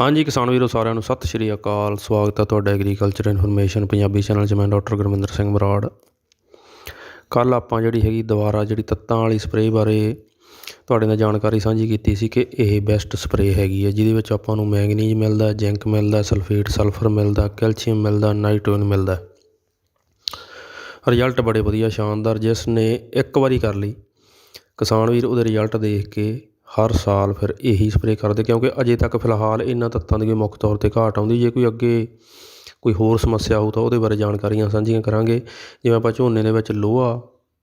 ਹਾਂਜੀ ਕਿਸਾਨ ਵੀਰੋ, ਸਾਰਿਆਂ ਨੂੰ ਸਤਿ ਸ਼੍ਰੀ ਅਕਾਲ। ਸਵਾਗਤ ਹੈ ਤੁਹਾਡਾ ਐਗਰੀਕਲਚਰ ਇਨਫੋਰਮੇਸ਼ਨ ਪੰਜਾਬੀ ਚੈਨਲ 'ਚ। ਮੈਂ ਡਾਕਟਰ ਗੁਰਮਿੰਦਰ ਸਿੰਘ ਬਰਾੜ ਕੱਲ ਆਪਾਂ ਜਿਹੜੀ ਹੈਗੀ ਦੁਬਾਰਾ ਜਿਹੜੀ ਤੱਤਾਂ ਵਾਲੀ ਸਪਰੇਅ ਬਾਰੇ ਤੁਹਾਡੇ ਨਾਲ ਜਾਣਕਾਰੀ ਸਾਂਝੀ ਕੀਤੀ ਸੀ ਕਿ ਇਹ ਬੈਸਟ ਸਪਰੇਅ ਹੈਗੀ ਹੈ, ਜਿਹਦੇ ਵਿੱਚ ਆਪਾਂ ਨੂੰ ਮੈਂਗਨੀਜ਼ ਮਿਲਦਾ ਜ਼ਿੰਕ ਮਿਲਦਾ ਸਲਫੇਟ ਸਲਫਰ ਮਿਲਦਾ ਕੈਲਸ਼ੀਅਮ ਮਿਲਦਾ ਨਾਈਟ੍ਰੋਜਨ ਮਿਲਦਾ। ਰਿਜ਼ਲਟ ਬੜੇ ਵਧੀਆ, ਸ਼ਾਨਦਾਰ, ਜਿਸ ਨੇ ਇੱਕ ਵਾਰੀ ਕਰ ਲਈ। ਕਿਸਾਨ ਵੀਰ, ਉਹਦੇ ਰਿਜ਼ਲਟ ਦੇਖ ਕੇ ਹਰ ਸਾਲ ਫਿਰ ਇਹੀ ਸਪਰੇਅ ਕਰਦੇ, ਕਿਉਂਕਿ ਅਜੇ ਤੱਕ ਫਿਲਹਾਲ ਇਹਨਾਂ ਤੱਤਾਂ ਦੀ ਕੋਈ ਮੁੱਖ ਤੌਰ 'ਤੇ ਘਾਟ ਆਉਂਦੀ, ਜੇ ਕੋਈ ਅੱਗੇ ਕੋਈ ਹੋਰ ਸਮੱਸਿਆ ਹੋਊ ਤਾਂ ਉਹਦੇ ਬਾਰੇ ਜਾਣਕਾਰੀਆਂ ਸਾਂਝੀਆਂ ਕਰਾਂਗੇ। ਜਿਵੇਂ ਆਪਾਂ ਝੋਨੇ ਦੇ ਵਿੱਚ ਲੋਹਾ,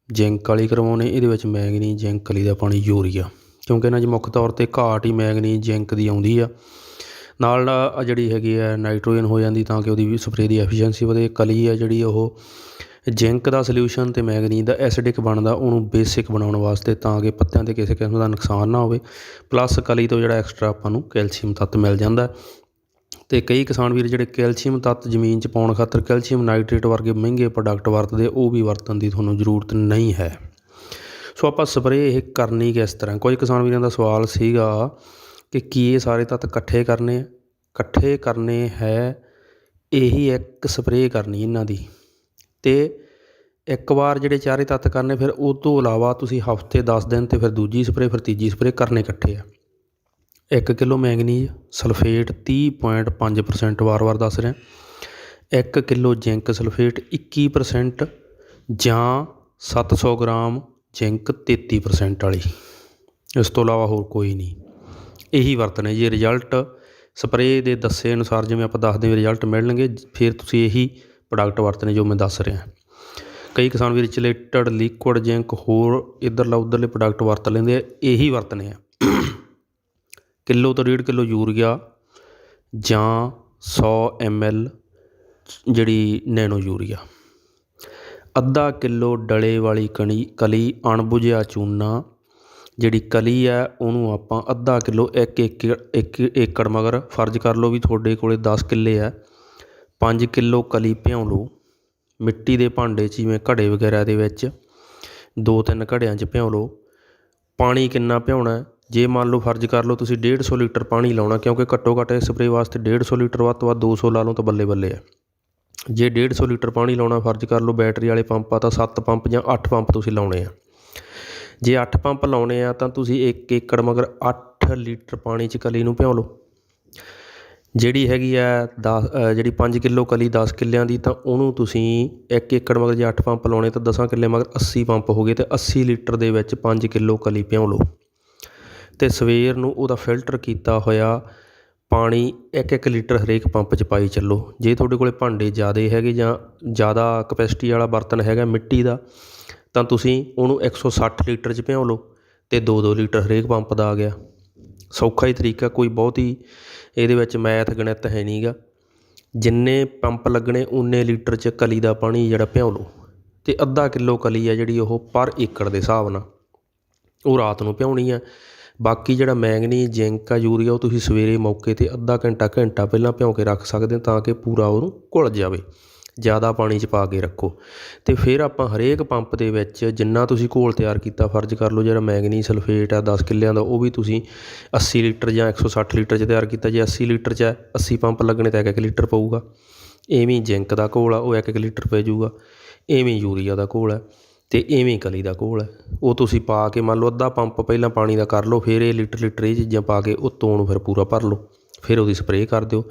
ਜ਼ਿੰਕ ਵਾਲੀ ਕਰਵਾਉਣੇ, ਇਹਦੇ ਵਿੱਚ ਮੈਂਗਨੀ, ਜ਼ਿੰਕ ਕਲੀ ਦਾ ਪਾਣੀ ਯੂਰੀਆ, ਕਿਉਂਕਿ ਇਹਨਾਂ 'ਚ ਮੁੱਖ ਤੌਰ 'ਤੇ ਘਾਟ ਹੀ ਮੈਂਗਨੀ, ਜ਼ਿੰਕ ਦੀ ਆਉਂਦੀ ਆ। ਨਾਲ ਜਿਹੜੀ ਹੈਗੀ ਆ ਨਾਈਟ੍ਰੋਜਨ ਹੋ ਜਾਂਦੀ ਤਾਂ ਕਿ ਉਹਦੀ ਵੀ ਸਪਰੇਅ ਦੀ ਐਫੀਸ਼ੀਐਂਸੀ ਵਧੇ, ਕਲੀ ਆ ਜਿਹੜੀ ਉਹ ਜ਼ਿੰਕ ਦਾ ਸੋਲਿਊਸ਼ਨ ਤੇ ਮੈਗਨੀਜ਼ ਦਾ ਐਸਿਡਿਕ ਬਣਦਾ, ਉਹਨੂੰ ਬੇਸਿਕ ਬਣਾਉਣ ਵਾਸਤੇ ਤਾਂ ਕਿ ਪੱਤਿਆਂ 'ਤੇ ਕਿਸੇ ਕਿਸਮ ਦਾ ਨੁਕਸਾਨ ਨਾ ਹੋਵੇ। ਪਲੱਸ ਕਲੀ ਤੋਂ ਜਿਹੜਾ ਐਕਸਟਰਾ ਆਪਾਂ ਨੂੰ ਕੈਲਸ਼ੀਅਮ ਤੱਤ ਮਿਲ ਜਾਂਦਾ। ਤੇ ਕਈ ਕਿਸਾਨ ਵੀਰ ਜਿਹੜੇ ਕੈਲਸ਼ੀਅਮ ਤੱਤ ਜ਼ਮੀਨ 'ਚ ਪਾਉਣ ਖਾਤਰ ਕੈਲਸ਼ੀਅਮ ਨਾਈਟ੍ਰੇਟ ਵਰਗੇ ਮਹਿੰਗੇ ਪ੍ਰੋਡਕਟ ਵਰਤਦੇ, ਉਹ ਵੀ ਵਰਤਣ ਦੀ ਤੁਹਾਨੂੰ ਜ਼ਰੂਰਤ ਨਹੀਂ ਹੈ। ਸੋ ਆਪਾਂ ਸਪਰੇਅ ਇਹ ਕਰਨੀ ਕਿਸ ਤਰ੍ਹਾਂ? ਕੁਝ ਕਿਸਾਨ ਵੀਰਾਂ ਦਾ ਸਵਾਲ ਸੀਗਾ ਕਿ ਕੀ ਇਹ ਸਾਰੇ ਤੱਤ ਇਕੱਠੇ ਕਰਨੇ ਇਕੱਠੇ ਕਰਨੇ ਹੈ, ਇਹੀ ਇੱਕ ਸਪਰੇਅ ਕਰਨੀ ਇਹਨਾਂ ਦੀ। ਅਤੇ ਇੱਕ ਵਾਰ ਜਿਹੜੇ ਚਾਰੇ ਤੱਤ ਕਰਨੇ, ਫਿਰ ਉਹ ਤੋਂ ਇਲਾਵਾ ਤੁਸੀਂ ਹਫ਼ਤੇ ਦਸ ਦਿਨ ਅਤੇ ਫਿਰ ਦੂਜੀ ਸਪਰੇਅ, ਫਿਰ ਤੀਜੀ ਸਪਰੇਅ ਕਰਨੇ ਇਕੱਠੇ ਆ। ਇੱਕ ਕਿਲੋ ਮੈਂਗਨੀਜ਼, ਸਲਫੇਟ 30.5% ਵਾਰ-ਵਾਰ ਦੱਸ ਰਿਹਾ। ਇੱਕ ਕਿਲੋ ਜ਼ਿੰਕ ਸਲਫੇਟ 21% ਜਾਂ ਸੱਤ ਸੌ ਗ੍ਰਾਮ ਜ਼ਿੰਕ 33% ਵਾਲੀ। ਇਸ ਤੋਂ ਇਲਾਵਾ ਹੋਰ ਕੋਈ ਨਹੀਂ। ਇਹੀ ਵਰਤਣੇ ਜੇ ਰਿਜ਼ਲਟ ਸਪਰੇਅ ਦੇ ਦੱਸੇ ਅਨੁਸਾਰ ਜਿਵੇਂ ਆਪਾਂ ਦੱਸਦੇ ਹਾਂ ਰਿਜ਼ਲਟ ਮਿਲਣਗੇ, ਫਿਰ ਤੁਸੀਂ ਇਹੀ ਪ੍ਰੋਡਕਟ ਵਰਤਣੇ ਜੋ ਮੈਂ ਦੱਸ ਰਿਹਾ। ਕਈ ਕਿਸਾਨ ਵੀਰ ਚਲੇਟਡ ਲਿਕੁਇਡ ਜ਼ਿੰਕ ਹੋਰ ਇਧਰਲਾ ਉਧਰਲੇ ਪ੍ਰੋਡਕਟ ਵਰਤ ਲੈਂਦੇ ਆ, ਇਹੀ ਵਰਤਣੇ ਆ। ਕਿਲੋ ਤੋਂ ਡੇਢ ਕਿਲੋ ਯੂਰੀਆ ਜਾਂ 100 ml ਜਿਹੜੀ ਨੈਨੋ ਯੂਰੀਆ। ਅੱਧਾ ਕਿਲੋ ਡਲੇ ਵਾਲੀ ਕਣੀ, ਕਲੀ ਅਣਬੁਝਿਆ ਚੂਨਾ ਜਿਹੜੀ ਕਲੀ ਹੈ ਉਹਨੂੰ ਆਪਾਂ ਅੱਧਾ ਕਿਲੋ ਇੱਕ ਇੱਕ ਇੱਕ ਏਕੜ ਮਗਰ ਫਰਜ਼ ਕਰ ਲਓ ਵੀ ਤੁਹਾਡੇ ਕੋਲੇ 10 ਕਿੱਲੇ ਹੈ ਪੰਜ ਕਿਲੋ ਕਲੀ ਭਿਉਂ ਲਓ। ਮਿੱਟੀ ਦੇ ਭਾਂਡੇ 'ਚ ਜਿਵੇਂ ਘੜੇ ਵਗੈਰਾ ਦੇ ਵਿੱਚ ਦੋ ਤਿੰਨ ਘੜਿਆਂ 'ਚ ਭਿਉਂ ਲਓ। ਪਾਣੀ ਕਿੰਨਾ ਭਿਉਣਾ ਜੇ ਮੰਨ ਲਓ ਫਰਜ਼ ਕਰ ਲਓ ਤੁਸੀਂ 150 ਲੀਟਰ ਪਾਣੀ ਲਾਉਣਾ, ਕਿਉਂਕਿ ਘੱਟੋ ਘੱਟ ਸਪਰੇਅ ਵਾਸਤੇ 150 ਲੀਟਰ ਵੱਧ ਤੋਂ ਵੱਧ 200 ਲਾ ਲਓ ਤਾਂ ਬੱਲੇ ਬੱਲੇ ਹੈ। ਜੇ 150 ਲੀਟਰ ਪਾਣੀ ਲਾਉਣਾ ਫਰਜ਼ ਕਰ ਲਓ ਬੈਟਰੀ ਵਾਲੇ ਪੰਪ ਆ ਤਾਂ 7 ਪੰਪ ਜਾਂ 8 ਪੰਪ ਤੁਸੀਂ ਲਾਉਣੇ ਆ। ਜੇ 8 ਪੰਪ ਲਾਉਣੇ ਆ ਤਾਂ ਤੁਸੀਂ 1 ਏਕੜ ਮਗਰ 8 ਲੀਟਰ ਪਾਣੀ 'ਚ ਕਲੀ ਨੂੰ ਭਿਉਂ ਲਓ। ਜਿਹੜੀ ਹੈਗੀ ਆ ਦਸ ਜਿਹੜੀ ਪੰਜ ਕਿੱਲੋ ਕਲੀ ਦਸ ਕਿੱਲਿਆਂ ਦੀ ਤਾਂ ਉਹਨੂੰ ਤੁਸੀਂ ਇੱਕ ਏਕੜ ਮਗਰ ਜੇ ਅੱਠ ਪੰਪ ਲਾਉਣੇ ਤਾਂ 10 ਕਿੱਲੇ ਮਗਰ 80 ਪੰਪ ਹੋ ਗਏ ਅਤੇ ਅੱਸੀ ਲੀਟਰ ਦੇ ਵਿੱਚ ਪੰਜ ਕਿੱਲੋ ਕਲੀ ਭਿਉਂ ਲਓ। ਅਤੇ ਸਵੇਰ ਨੂੰ ਉਹਦਾ ਫਿਲਟਰ ਕੀਤਾ ਹੋਇਆ ਪਾਣੀ 1-1 ਲੀਟਰ ਹਰੇਕ ਪੰਪ 'ਚ ਪਾਈ ਚੱਲੋ। ਜੇ ਤੁਹਾਡੇ ਕੋਲ ਭਾਂਡੇ ਜ਼ਿਆਦਾ ਹੈਗੇ ਜਾਂ ਜ਼ਿਆਦਾ ਕਪੈਸਿਟੀ ਵਾਲਾ ਬਰਤਨ ਹੈਗਾ ਮਿੱਟੀ ਦਾ, ਤਾਂ ਤੁਸੀਂ ਉਹਨੂੰ 160 ਲੀਟਰ 'ਚ ਭਿਉਂ ਲਓ ਅਤੇ ਦੋ ਦੋ ਲੀਟਰ ਹਰੇਕ ਪੰਪ ਦਾ ਆ ਗਿਆ। ਸੌਖਾ ਹੀ ਤਰੀਕਾ, ਕੋਈ ਬਹੁਤ ਹੀ ਇਹਦੇ ਵਿੱਚ ਮੈਥ ਗਣਿਤ ਹੈ ਨਹੀਂ ਗਾ ਜਿੰਨੇ ਪੰਪ ਲੱਗਣੇ ਉਨੇ ਲੀਟਰ 'ਚ ਕਲੀ ਦਾ ਪਾਣੀ ਜਿਹੜਾ ਭਿਉਂ ਲਓ। ਅਤੇ ਅੱਧਾ ਕਿਲੋ ਕਲੀ ਆ ਜਿਹੜੀ ਉਹ ਪਰ ਏਕੜ ਦੇ ਹਿਸਾਬ ਨਾਲ। ਉਹ ਰਾਤ ਨੂੰ ਭਿਉਣੀ ਆ। ਬਾਕੀ ਜਿਹੜਾ ਮੈਂਗਨੀ, ਜ਼ਿੰਕ ਆ, ਯੂਰੀਆ, ਉਹ ਤੁਸੀਂ ਸਵੇਰੇ ਮੌਕੇ ਤੇ ਅੱਧਾ ਘੰਟਾ ਘੰਟਾ ਪਹਿਲਾਂ ਭਿਉਂ ਕੇ ਰੱਖ ਸਕਦੇ ਤਾਂ ਕਿ ਪੂਰਾ ਉਹਨੂੰ ਘੁਲ ਜਾਵੇ। ਜ਼ਿਆਦਾ ਪਾਣੀ 'ਚ ਪਾ ਕੇ ਰੱਖੋ। ਅਤੇ ਫਿਰ ਆਪਾਂ ਹਰੇਕ ਪੰਪ ਦੇ ਵਿੱਚ ਜਿੰਨਾ ਤੁਸੀਂ ਘੋਲ ਤਿਆਰ ਕੀਤਾ, ਫਰਜ਼ ਕਰ ਲਓ ਜਿਹੜਾ ਮੈਂਗਨੀ ਸਲਫੇਟ ਆ ਦਸ ਕਿੱਲਿਆਂ ਦਾ, ਉਹ ਵੀ ਤੁਸੀਂ 80 ਲੀਟਰ ਜਾਂ 160 ਲੀਟਰ 'ਚ ਤਿਆਰ ਕੀਤਾ। ਜੇ 80 ਲੀਟਰ 'ਚ ਹੈ 80 ਪੰਪ ਲੱਗਣੇ ਤਾਂ 1-1 ਲੀਟਰ ਪਊਗਾ। ਐਵੇਂ ਜ਼ਿੰਕ ਦਾ ਘੋਲ ਆ, ਉਹ 1-1 ਲੀਟਰ ਪੈ ਜਾਊਗਾ। ਐਵੇਂ ਯੂਰੀਆ ਦਾ ਘੋਲ ਹੈ ਤੇ ਐਵੇਂ ਕਲੀ ਦਾ ਘੋਲ ਹੈ ਉਹ ਤੁਸੀਂ ਪਾ ਕੇ ਮੰਨ ਲਓ ਅੱਧਾ ਪੰਪ ਪਹਿਲਾਂ ਪਾਣੀ ਦਾ ਕਰ ਲਓ, ਫਿਰ ਇਹ ਲੀਟਰ ਲੀਟਰ ਇਹ ਚੀਜ਼ਾਂ ਪਾ ਕੇ ਉੱਤੋਂ ਨੂੰ ਫਿਰ ਪੂਰਾ ਭਰ ਲਓ। ਫਿਰ ਉਹਦੀ ਸਪਰੇਅ ਕਰ ਦਿਓ।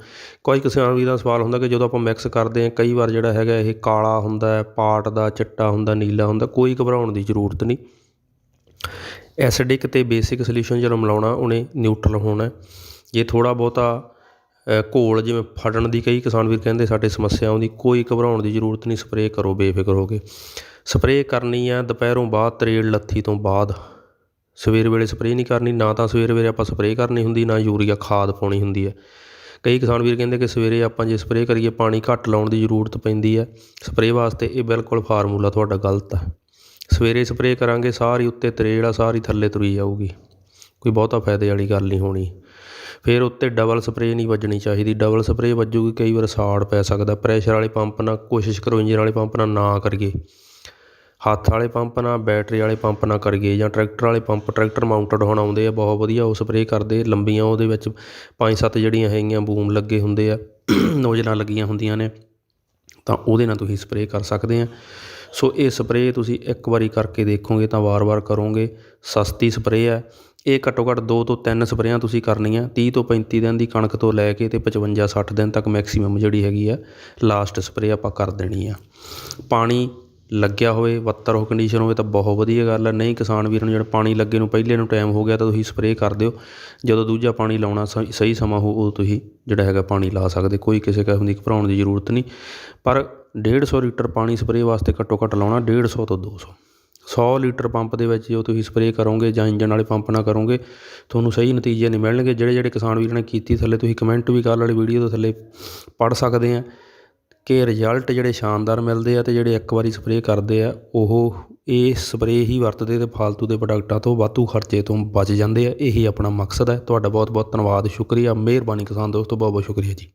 ਕੋਈ ਕਿਸਾਨ ਵੀਰ ਦਾ ਸਵਾਲ ਹੁੰਦਾ ਕਿ ਜਦੋਂ ਆਪਾਂ ਮਿਕਸ ਕਰਦੇ ਹਾਂ, ਕਈ ਵਾਰ ਜਿਹੜਾ ਹੈਗਾ ਇਹ ਕਾਲਾ ਹੁੰਦਾ, ਪਾਟ ਦਾ, ਚਿੱਟਾ ਹੁੰਦਾ, ਨੀਲਾ ਹੁੰਦਾ, ਕੋਈ ਘਬਰਾਉਣ ਦੀ ਜ਼ਰੂਰਤ ਨਹੀਂ। ਐਸਿਡਿਕ ਤੇ ਬੇਸਿਕ ਸੋਲੂਸ਼ਨ ਜਦੋਂ ਮਿਲਾਉਣਾ, ਉਹਨੇ ਨਿਊਟਰਲ ਹੋਣਾ। ਜੇ ਥੋੜਾ ਬਹੁਤਾ ਘੋਲ ਜਿਵੇਂ ਫੜਨ ਦੀ ਕਈ ਕਿਸਾਨ ਵੀਰ ਕਹਿੰਦੇ ਸਾਡੇ ਸਮੱਸਿਆ ਆਉਂਦੀ ਕੋਈ ਘਬਰਾਉਣ ਦੀ ਜ਼ਰੂਰਤ ਨਹੀਂ, ਸਪਰੇਅ ਕਰੋ, ਬੇਫਿਕਰ ਹੋ ਕੇ। ਸਪਰੇਅ ਕਰਨੀ ਆ, ਦੁਪਹਿਰੋਂ ਬਾਅਦ ਤਰੇੜ ਲੱਥੀ ਤੋਂ ਬਾਅਦ। ਸਵੇਰ ਵੇਲੇ ਸਪਰੇਅ ਨਹੀਂ ਕਰਨੀ, ਨਾ ਤਾਂ ਸਵੇਰ ਵੇਲੇ ਆਪਾਂ ਸਪਰੇਅ ਕਰਨੀ ਹੁੰਦੀ, ਨਾ ਯੂਰੀਆ, ਖਾਦ ਪਾਉਣੀ ਹੁੰਦੀ ਹੈ। ਕਈ ਕਿਸਾਨ ਵੀਰ ਕਹਿੰਦੇ ਕਿ ਸਵੇਰੇ ਆਪਾਂ ਜੇ ਸਪਰੇਅ ਕਰੀਏ, ਪਾਣੀ ਘੱਟ ਲਾਉਣ ਦੀ ਜ਼ਰੂਰਤ ਪੈਂਦੀ ਹੈ। ਸਪਰੇਅ ਵਾਸਤੇ ਇਹ ਬਿਲਕੁਲ ਫਾਰਮੂਲਾ ਤੁਹਾਡਾ ਗਲਤ ਹੈ। ਸਵੇਰੇ ਸਪਰੇਅ ਕਰਾਂਗੇ, ਸਾਰੀ ਉੱਤੇ ਤਰੇੜ ਆ, ਸਾਰੀ ਥੱਲੇ ਤੁਰੀ ਜਾਊਗੀ। ਕੋਈ ਬਹੁਤਾ ਫਾਇਦੇ ਵਾਲੀ ਗੱਲ ਨਹੀਂ ਹੋਣੀ। ਫਿਰ ਉੱਤੇ ਡਬਲ ਸਪਰੇਅ ਨਹੀਂ ਵੱਜਣੀ ਚਾਹੀਦੀ। ਡਬਲ ਸਪਰੇਅ ਵੱਜੂਗੀ, ਕਈ ਵਾਰ ਸਾੜ ਪੈ ਸਕਦਾ। ਪ੍ਰੈਸ਼ਰ ਵਾਲੇ ਪੰਪ ਨਾਲ, ਕੋਸ਼ਿਸ਼ ਕਰੋ ਇੰਜਨ ਵਾਲੇ ਪੰਪ ਨਾਲ ਨਾ ਕਰੀਏ। ਹੱਥ ਵਾਲੇ ਪੰਪ ਨਾਲ ਬੈਟਰੀ ਵਾਲੇ ਪੰਪ ਨਾਲ ਕਰੀਏ ਜਾਂ ਟਰੈਕਟਰ ਵਾਲੇ ਪੰਪ, ਟਰੈਕਟਰ ਮਾਊਂਟਡ ਹੁਣ ਆਉਂਦੇ ਆ, ਬਹੁਤ ਵਧੀਆ ਉਹ ਸਪਰੇਅ ਕਰਦੇ, ਲੰਬੀਆਂ ਉਹਦੇ ਵਿੱਚ ਪੰਜ ਸੱਤ ਜਿਹੜੀਆਂ ਹੈਗੀਆਂ ਬੂਮ ਲੱਗੇ ਹੁੰਦੇ ਆ, ਨੋਜ਼ਲਾਂ ਲੱਗੀਆਂ ਹੁੰਦੀਆਂ ਨੇ, ਤਾਂ ਉਹਦੇ ਨਾਲ ਤੁਸੀਂ ਸਪਰੇਅ ਕਰ ਸਕਦੇ ਆ। ਸੋ ਇਹ ਸਪਰੇਅ ਤੁਸੀਂ ਇੱਕ ਵਾਰੀ ਕਰਕੇ ਦੇਖੋਗੇ ਤਾਂ ਵਾਰ-ਵਾਰ ਕਰੋਗੇ, ਸਸਤੀ ਸਪਰੇਅ ਹੈ ਇਹ ਘੱਟੋ ਘੱਟ ਦੋ ਤੋਂ ਤਿੰਨ ਸਪਰੇਆਂ ਤੁਸੀਂ ਕਰਨੀਆਂ 30 ਤੋਂ 35 ਦਿਨ ਦੀ ਕਣਕ ਤੋਂ ਲੈ ਕੇ ਤੇ 55 60 ਦਿਨ ਤੱਕ ਮੈਕਸਿਮਮ ਜਿਹੜੀ ਹੈਗੀ ਆ ਲਾਸਟ ਸਪਰੇਅ ਆਪਾਂ ਕਰ ਦੇਣੀ ਆ। ਪਾਣੀ ਲੱਗਿਆ ਹੋਵੇ, ਵੱਤਰ ਉਹ ਕੰਡੀਸ਼ਨ ਹੋਵੇ ਤਾਂ ਬਹੁਤ ਵਧੀਆ ਗੱਲ ਹੈ ਨਹੀਂ ਕਿਸਾਨ ਵੀਰਾਂ ਨੂੰ ਜਿਹੜਾ ਪਾਣੀ ਲੱਗੇ ਨੂੰ ਪਹਿਲੇ ਨੂੰ ਟਾਈਮ ਹੋ ਗਿਆ ਤਾਂ ਤੁਸੀਂ ਸਪਰੇਅ ਕਰ ਦਿਓ। ਜਦੋਂ ਦੂਜਾ ਪਾਣੀ ਲਾਉਣਾ ਸ- ਸਹੀ ਸਮਾਂ ਹੋ ਉਦੋਂ ਤੁਸੀਂ ਜਿਹੜਾ ਹੈਗਾ ਪਾਣੀ ਲਾ ਸਕਦੇ। ਕੋਈ ਕਿਸੇ ਕਿਸਮ ਦੀ ਘਬਰਾਉਣ ਦੀ ਜ਼ਰੂਰਤ ਨਹੀਂ। ਪਰ 150 ਲੀਟਰ ਪਾਣੀ ਸਪਰੇਅ ਵਾਸਤੇ ਘੱਟੋ ਘੱਟ ਲਾਉਣਾ 150 ਤੋਂ 200 100 ਲੀਟਰ ਪੰਪ ਦੇ ਵਿੱਚ ਜੋ ਤੁਸੀਂ ਸਪਰੇਅ ਕਰੋਗੇ ਜਾਂ ਇੰਜਨ ਵਾਲੇ ਪੰਪ ਨਾਲ ਕਰੋਗੇ, ਤੁਹਾਨੂੰ ਸਹੀ ਨਤੀਜੇ ਨਹੀਂ ਮਿਲਣਗੇ। ਜਿਹੜੇ ਜਿਹੜੇ ਕਿਸਾਨ ਵੀਰਾਂ ਨੇ ਕੀਤੀ, ਥੱਲੇ ਤੁਸੀਂ ਕਮੈਂਟ ਵੀ ਕੱਲ੍ਹ ਵਾਲੀ ਵੀਡੀਓ ਦੇ ਥੱਲੇ ਪੜ੍ਹ ਸਕਦੇ ਆ। ਕਿ ਰਿਜ਼ਲਟ ਜਿਹੜੇ ਸ਼ਾਨਦਾਰ ਮਿਲਦੇ ਆ ਅਤੇ ਜਿਹੜੇ ਇੱਕ ਵਾਰੀ ਸਪਰੇਅ ਕਰਦੇ ਆ, ਉਹ ਇਹ ਸਪਰੇਅ ਹੀ ਵਰਤਦੇ ਅਤੇ ਫਾਲਤੂ ਦੇ ਪ੍ਰੋਡਕਟਾਂ ਤੋਂ ਵਾਧੂ ਖਰਚੇ ਤੋਂ ਬਚ ਜਾਂਦੇ ਆ। ਇਹੀ ਆਪਣਾ ਮਕਸਦ ਹੈ। ਤੁਹਾਡਾ ਬਹੁਤ ਬਹੁਤ ਧੰਨਵਾਦ। ਸ਼ੁਕਰੀਆ। ਮਿਹਰਬਾਨੀ ਕਿਸਾਨ ਦੋਸਤੋ। ਬਹੁਤ ਬਹੁਤ ਸ਼ੁਕਰੀਆ ਜੀ।